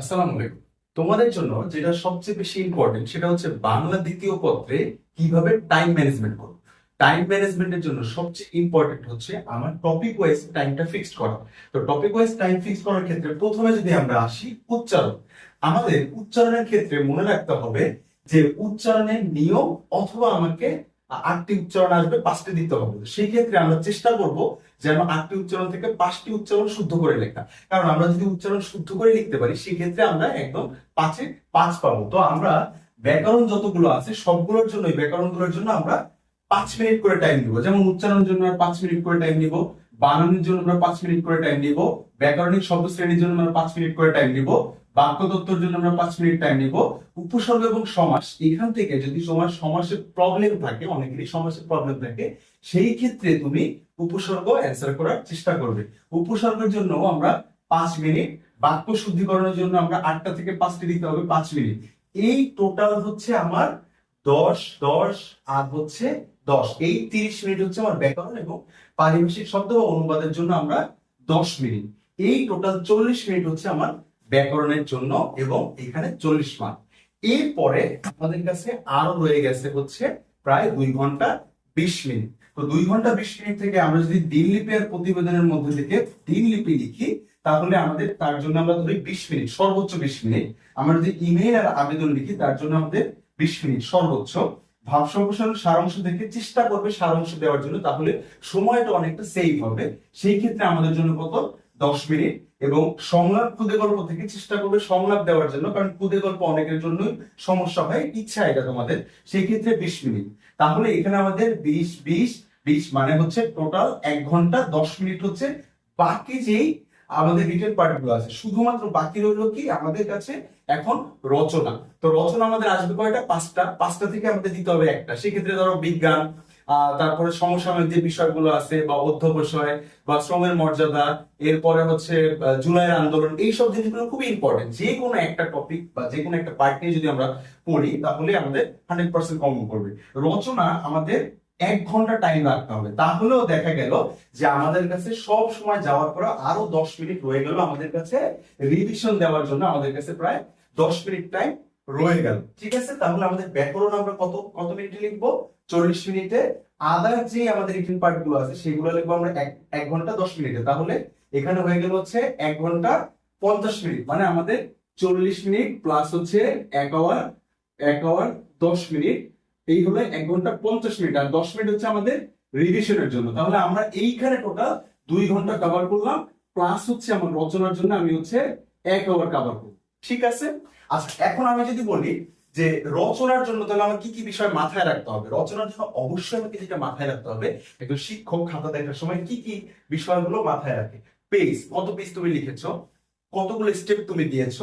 আসসালামু আলাইকুম। তোমাদের জন্য যেটা সবচেয়ে বেশি ইম্পর্টেন্ট সেটা হচ্ছে বাংলা দ্বিতীয় পত্রে কীভাবে টাইম ম্যানেজমেন্ট করো। টাইম ম্যানেজমেন্টের জন্য সবচেয়ে ইম্পর্টেন্ট হচ্ছে আমার টপিক ওয়াইজ টাইমটা ফিক্সড করা। তো টপিক ওয়াইজ টাইম ফিক্স করার ক্ষেত্রে প্রথমে যদি আমরা আসি উচ্চারণ। আমাদের উচ্চারণের ক্ষেত্রে মনে রাখতে হবে যে উচ্চারণের নিয়ম অথবা আমাকে আটটি উচ্চারণ আসবে, পাঁচটি দিতে হবে। সেই ক্ষেত্রে আমরা চেষ্টা করব যেন আটটি উচ্চারণ থেকে পাঁচটি উচ্চারণ শুদ্ধ করে লেখা। কারণ আমরা যদি উচ্চারণ শুদ্ধ করে লিখতে পারি, সেক্ষেত্রে আমরা একদম পাঁচে পাঁচ পাবো। তো আমরা ব্যাকরণ যতগুলো আছে, সবগুলোর জন্য ব্যাকরণগুলোর জন্য আমরা পাঁচ মিনিট করে টাইম দিব যেমন উচ্চারণের জন্য পাঁচ মিনিট করে টাইম দিব বানানের জন্য আমরা পাঁচ মিনিট করে টাইম নিব। ব্যাকরণিক শব্দ শ্রেণির জন্য আমরা পাঁচ মিনিট করে টাইম নিব। বাক্য তত্ত্বের জন্য আমরা পাঁচ মিনিট টাইম নিব। উপসর্গ এবং সমাস, এখান থেকে যদি তোমার সমাসের প্রবলেম থাকে, অনেকেরই সমাসের প্রবলেম থাকে, সেই ক্ষেত্রে তুমি উপসর্গ অ্যান্সার করার চেষ্টা করবে। উপসর্গের জন্য আমরা পাঁচ মিনিট, বাক্য শুদ্ধিকরণের জন্য আমরা আটটা থেকে পাঁচটি দিতে হবে পাঁচ মিনিট। এই টোটাল হচ্ছে আমার দশ দশ, আর হচ্ছে দশ। এই তিরিশ মিনিট হচ্ছে আমার ব্যাকরণ এবং পারিভাষিক শব্দ বা অনুবাদের জন্য আমরা দশ মিনিট। এই টোটাল চল্লিশ মিনিট হচ্ছে আমার ব্যাকরণের জন্য এবং এখানে চল্লিশ মার্ক। এরপরে আমাদের কাছে আরও রয়ে গেছে হচ্ছে প্রায় দুই ঘণ্টা বিশ মিনিট। তো দুই ঘণ্টা বিশ মিনিট থেকে আমরা যদি দিনলিপি আর প্রতিবেদনের মধ্যে থেকে দিনলিপি লিখি, তাহলে আমাদের তার জন্য আমরা ধরি বিশ মিনিট, সর্বোচ্চ বিশ মিনিট। আমরা যদি ইমেল আর আবেদন লিখি, তার জন্য আমাদের বিশ মিনিট, সর্বোচ্চ। ভাব সম্প্রসারণ সারাংশ থেকে চেষ্টা করবে সারাংশ দেওয়ার জন্য, তাহলে সময়টা অনেকটা সেভ হবে। সেই ক্ষেত্রে আমাদের জন্য কত? দশ মিনিট। এবং সংলাপ খুদে গল্প থেকে চেষ্টা করবে সংলাপ দেওয়ার জন্য, কারণ খুদে গল্প অনেকের জন্যই সমস্যা হয়, ইচ্ছা এটা তোমাদের। সেই ক্ষেত্রে বিশ মিনিট। তাহলে এখানে আমাদের বিশ বিশ বিশ মানে হচ্ছে টোটাল এক ঘণ্টা দশ মিনিট হচ্ছে। বাকি যেই আমাদের রিটেন পার্টগুলো আছে। শুধুমাত্র বাকি রইল কি? আমাদের কাছে এখন রচনা। তো রচনা আমাদের আসবে কয়টা? পাঁচটা। পাঁচটা থেকে আমাদের দিতে হবে একটা। সেক্ষেত্রে ধরো বিজ্ঞান তারপরে সমসাময়িক যে বিষয়গুলো আছে বা অধ্যবসায় বা শ্রমের মর্যাদা, এরপরে হচ্ছে জুলাইয়ের আন্দোলন, এইসব জিনিসগুলো খুবই ইম্পর্টেন্ট যে কোনো একটা টপিক বা যে কোনো একটা পার্ট নিয়ে যদি আমরা পড়ি, তাহলে আমাদের হান্ড্রেড পার্সেন্ট কমন করবে। রচনা আমাদের এক ঘণ্টা টাইম রাখতে হবে। তাহলেও দেখা গেল যে আমাদের কাছে সব সময় যাওয়ার পরে আরও দশ মিনিট রয়ে গেল আমাদের কাছে রিভিশন দেওয়ার জন্য, আমাদের কাছে প্রায় দশ মিনিট টাইম রয়ে গেল। ঠিক আছে? তাহলে আমাদের ব্যাকরণ আমরা কত কত মিনিটে লিখব? চল্লিশ মিনিটে আদার যে আমাদের রিটেন পার্টগুলো আছে, সেগুলো লিখব আমরা এক ঘণ্টা দশ মিনিটে তাহলে এখানে হয়ে গেল হচ্ছে এক ঘণ্টা পঞ্চাশ মিনিট মানে আমাদের চল্লিশ মিনিট প্লাস হচ্ছে এক আওয়ার এক আওয়ার দশ মিনিট এই হলো এক ঘণ্টা পঞ্চাশ মিনিট আর দশ মিনিট হচ্ছে আমাদের রিভিশনের জন্য। তাহলে আমরা এইখানে টোটাল দুই ঘণ্টা কভার করলাম প্লাস হচ্ছে আমার রচনার জন্য আমি হচ্ছে এক আওয়ার কভার করব। ঠিক আছে? আচ্ছা এখন আমি যদি বলি যে রচনার জন্য তাহলে আমার কি কি বিষয় মাথায় রাখতে হবে? রচনার জন্য অবশ্যই আমাকে যেটা মাথায় রাখতে হবে, একজন শিক্ষক খাতা দেখার সময় কি কি বিষয়গুলো মাথায় রাখে। পেজ কত পেজ তুমি লিখেছো? কতগুলো স্টেপ তুমি দিয়েছ?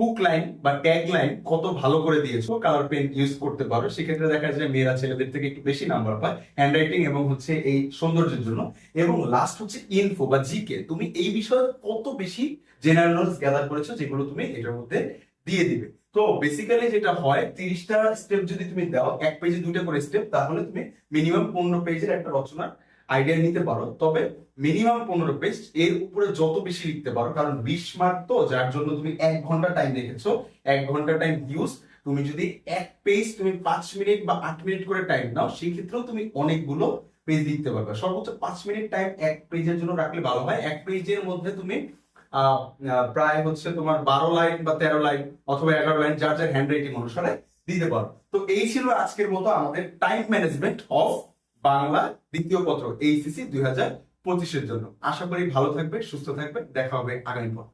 হুক লাইন বা ট্যাগ লাইন কত ভালো করে দিয়েছ কালার পেন ইউজ করতে পারো। সেক্ষেত্রে দেখা যায় মেয়েরা ছেলেদের থেকে একটু বেশি নাম্বার পায়। হ্যান্ড রাইটিং এবং হচ্ছে এই সৌন্দর্যের জন্য। এবং লাস্ট হচ্ছে ইনফো বা জিকে তুমি এই বিষয়ে কত বেশি জেনারেল নলেজ গ্যাদার করেছ, যেগুলো তুমি এটার মধ্যে দিয়ে দিবে। তো বেসিক্যালি যেটা হয়, তিরিশটা স্টেপ যদি তুমি দাও, এক পেজে দুইটা করে স্টেপ তাহলে তুমি মিনিমাম পনেরো পেজের একটা রচনার আইডিয়া নিতে পারো, তবে মিনিমাম পনেরো পেজ এর উপরে যত বেশি লিখতে পারো, কারণ বিশ মার্ক তো, যার জন্য তুমি এক ঘণ্টা টাইম রেখেছো, এক ঘণ্টা টাইম ইউজ তুমি যদি এক পেজ তুমি পাঁচ মিনিট বা আট মিনিট করে টাইম নাও, সেই ক্ষেত্রেও তুমি অনেকগুলো পেজ লিখতে পারবে। সর্বোচ্চ পাঁচ মিনিট টাইম এক পেজের জন্য রাখলে ভালো হয়। এক পেজের মধ্যে তুমি প্রায় হচ্ছে তোমার বারো লাইন বা তেরো লাইন অথবা এগারো লাইন যার যার হ্যান্ড রাইটিং অনুসারে দিতে পারো। তো এই ছিল আজকের মতো আমাদের টাইম ম্যানেজমেন্ট অফ বাংলা দ্বিতীয় পত্র এইসিসি দুই হাজার পঁচিশের জন্য। আশা করি ভালো থাকবে সুস্থ থাকবে দেখা হবে আগামী পর